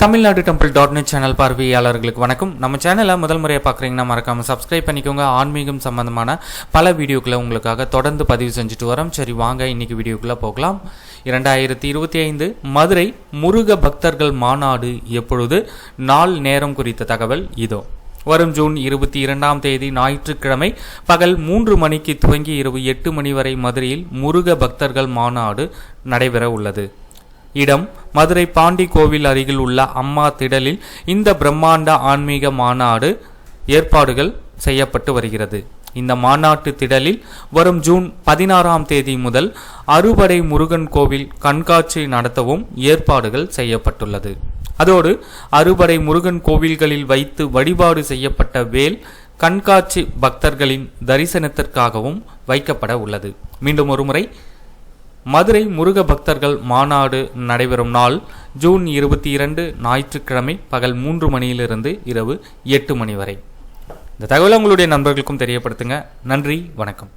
Tamil Nadu temple dot net channel பார்வையாளர்களுக்கு வணக்கம். நம்ம சேனலை முதல் முறையாக பார்க்குறீங்கன்னா மறக்காமல் சப்ஸ்கிரைப் பண்ணிக்கோங்க. ஆன்மீகம் சம்பந்தமான பல வீடியோக்களை உங்களுக்காக தொடர்ந்து பதிவு செஞ்சுட்டு வரோம். சரி வாங்க இன்னைக்கு வீடியோக்குள்ளே போகலாம். இரண்டாயிரத்தி இருபத்தி ஐந்து மதுரை முருக பக்தர்கள் மாநாடு எப்பொழுது? நாள் நேரம் குறித்த தகவல் இதோ. வரும் ஜூன் இருபத்தி இரண்டாம் தேதி ஞாயிற்றுக்கிழமை பகல் மூன்று மணிக்கு துவங்கி இரவு எட்டு மணி வரை மதுரையில் முருக பக்தர்கள் மாநாடு நடைபெற உள்ளது. இடம் மதுரை பாண்டி கோவில் அருகில் உள்ள அம்மா திடலில் இந்த பிரம்மாண்ட ஆன்மீக மாநாடு ஏற்பாடுகள் செய்யப்பட்டு வருகிறது. இந்த மாநாட்டு திடலில் வரும் ஜூன் பதினாறாம் தேதி முதல் அறுபடை முருகன் கோவில் கண்காட்சி நடத்தவும் ஏற்பாடுகள் செய்யப்பட்டுள்ளது. அதோடு அறுபடை முருகன் கோவில்களில் வைத்து வழிபாடு செய்யப்பட்ட வேல் கண்காட்சி பக்தர்களின் தரிசனத்திற்காகவும் வைக்கப்பட உள்ளது. மீண்டும் ஒருமுறை மதுரை முருக பக்தர்கள் மாநாடு நடைபெறும் நாள் ஜூன் இருபத்தி இரண்டு ஞாயிற்றுக்கிழமை பகல் மூன்று மணியிலிருந்து இரவு எட்டு மணி வரை. இந்த தகவலை உங்களுடைய நண்பர்களுக்கும் தெரியப்படுத்துங்க. நன்றி வணக்கம்.